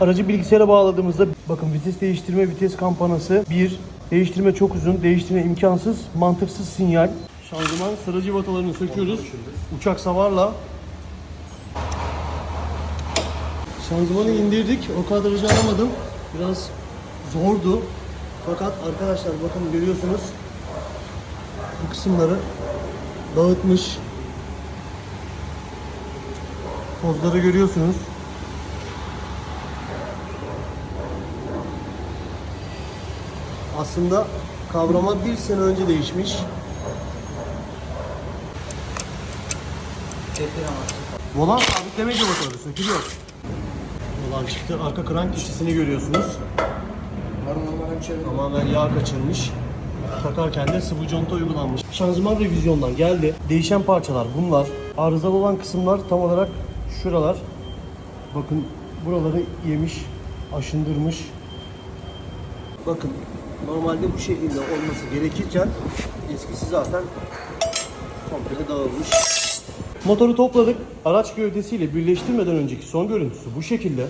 Aracı bilgisayara bağladığımızda bakın vites değiştirme, vites kampanası 1. Değiştirme çok uzun, değiştirme imkansız, mantıksız sinyal. Şanzıman sıra civatalarını söküyoruz. Uçak savarla. Şanzımanı indirdik. O kadrajı alamadım. Biraz zordu. Fakat arkadaşlar bakın görüyorsunuz. Bu kısımları dağıtmış. Tozları görüyorsunuz. Aslında kavrama bir sene önce değişmiş. Volan sabitleme cıvataları sökülüyor. Volan çıktı. Arka krank keçisini görüyorsunuz. Tamamen yağ kaçırmış. Takarken de sıvı conta uygulanmış. Şanzıman revizyondan geldi. Değişen parçalar bunlar. Arızalı olan kısımlar tam olarak şuralar. Bakın buraları yemiş, aşındırmış. Bakın normalde bu şekilde olması gerekirken eskisi zaten komple dağılmış. Motoru topladık. Araç gövdesiyle birleştirmeden önceki son görüntüsü bu şekilde.